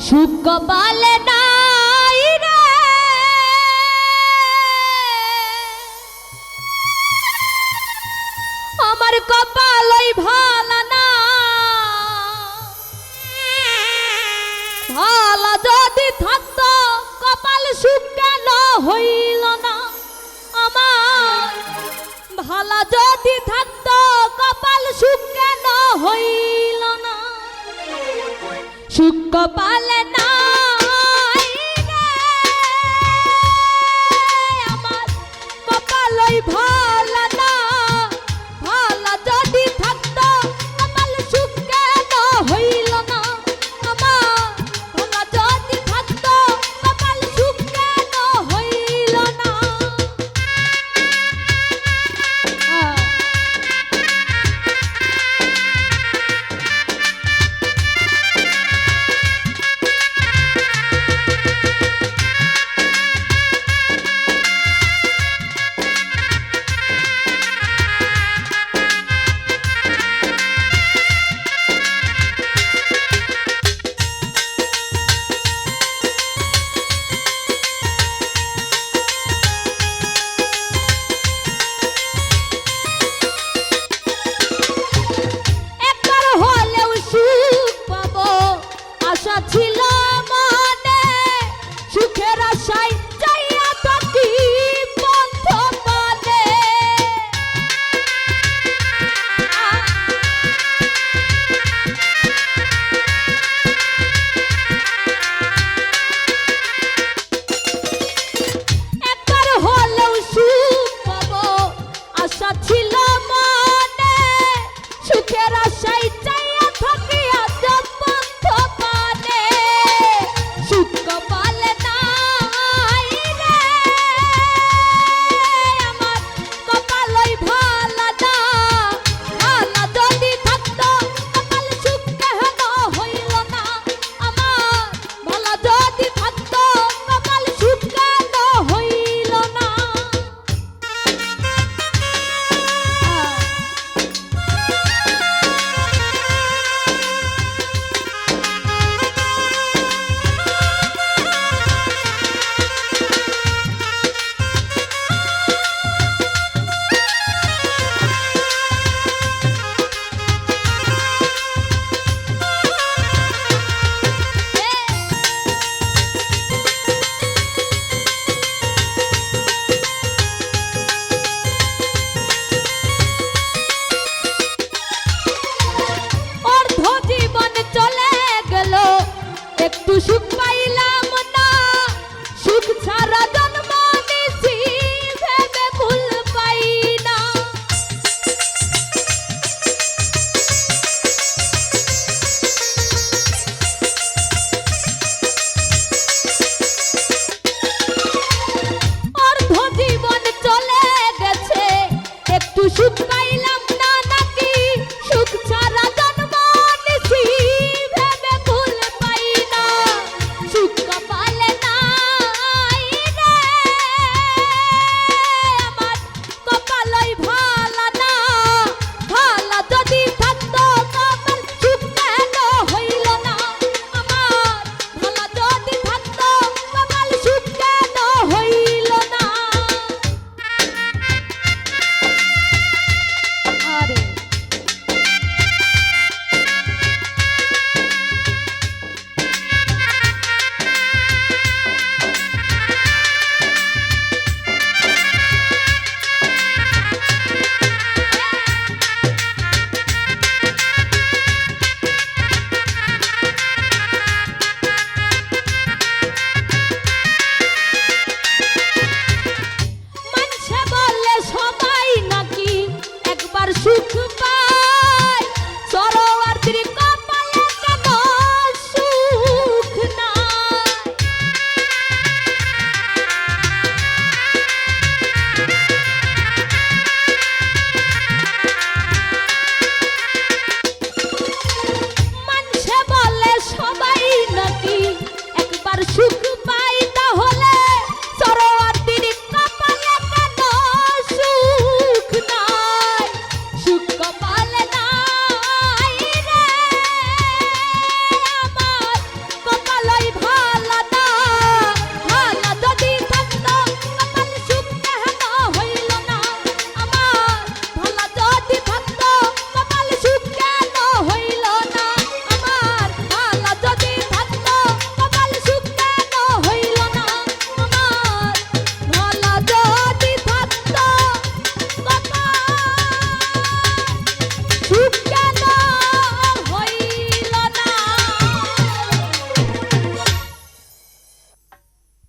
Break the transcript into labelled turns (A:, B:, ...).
A: সুখ পালে নাই রে। আমার কপালই ভালো না। ভালো যদি থাকতো, কপাল কেন হইল না? আমার ভালো যদি থাকতো, কপাল কেন হইল সুখ না সুখ